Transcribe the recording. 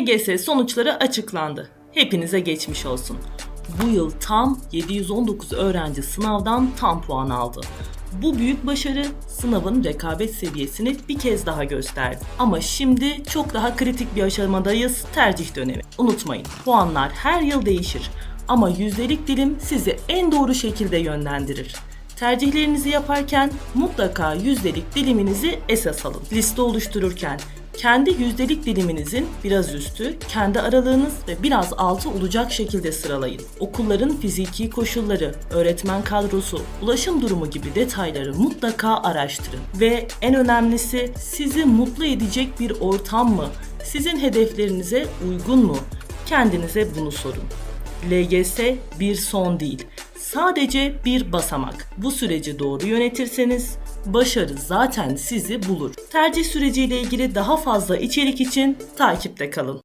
LGS sonuçları açıklandı. Hepinize geçmiş olsun. Bu yıl tam 719 öğrenci sınavdan tam puan aldı. Bu büyük başarı sınavın rekabet seviyesini bir kez daha gösterdi. Ama şimdi çok daha kritik bir aşamadayız tercih dönemi. Unutmayın puanlar her yıl değişir ama yüzdelik dilim sizi en doğru şekilde yönlendirir. Tercihlerinizi yaparken mutlaka yüzdelik diliminizi esas alın. Liste oluştururken kendi yüzdelik diliminizin biraz üstü, kendi aralığınız ve biraz altı olacak şekilde sıralayın. Okulların fiziki koşulları, öğretmen kadrosu, ulaşım durumu gibi detayları mutlaka araştırın. Ve en önemlisi sizi mutlu edecek bir ortam mı? Sizin hedeflerinize uygun mu? Kendinize bunu sorun. LGS bir son değil. Sadece bir basamak. Bu süreci doğru yönetirseniz başarı zaten sizi bulur. Tercih süreciyle ilgili daha fazla içerik için takipte kalın.